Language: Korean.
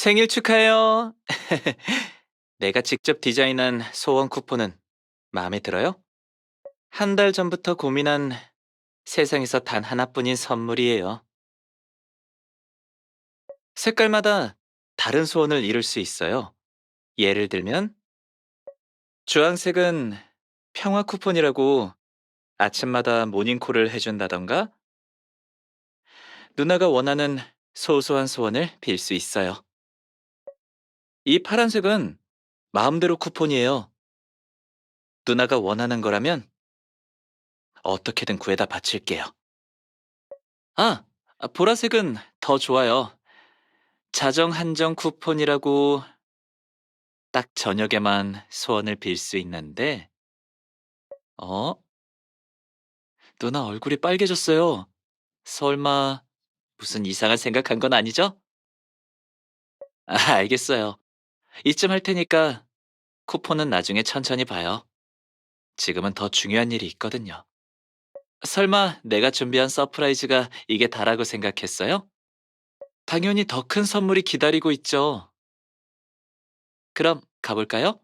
생일 축하해요. 내가 직접 디자인한 소원 쿠폰은 마음에 들어요? 한 달 전부터 고민한 세상에서 단 하나뿐인 선물이에요. 색깔마다 다른 소원을 이룰 수 있어요. 예를 들면, 주황색은 평화 쿠폰이라고 아침마다 모닝콜을 해준다던가, 누나가 원하는 소소한 소원을 빌 수 있어요. 이 파란색은 마음대로 쿠폰이에요. 누나가 원하는 거라면 어떻게든 구해다 바칠게요. 아, 아, 보라색은 더 좋아요. 자정 한정 쿠폰이라고 딱 저녁에만 소원을 빌 수 있는데, 어? 누나 얼굴이 빨개졌어요. 설마 무슨 이상한 생각한 건 아니죠? 아, 알겠어요. 이쯤 할 테니까 쿠폰은 나중에 천천히 봐요. 지금은 더 중요한 일이 있거든요. 설마 내가 준비한 서프라이즈가 이게 다라고 생각했어요? 당연히 더 큰 선물이 기다리고 있죠. 그럼 가볼까요?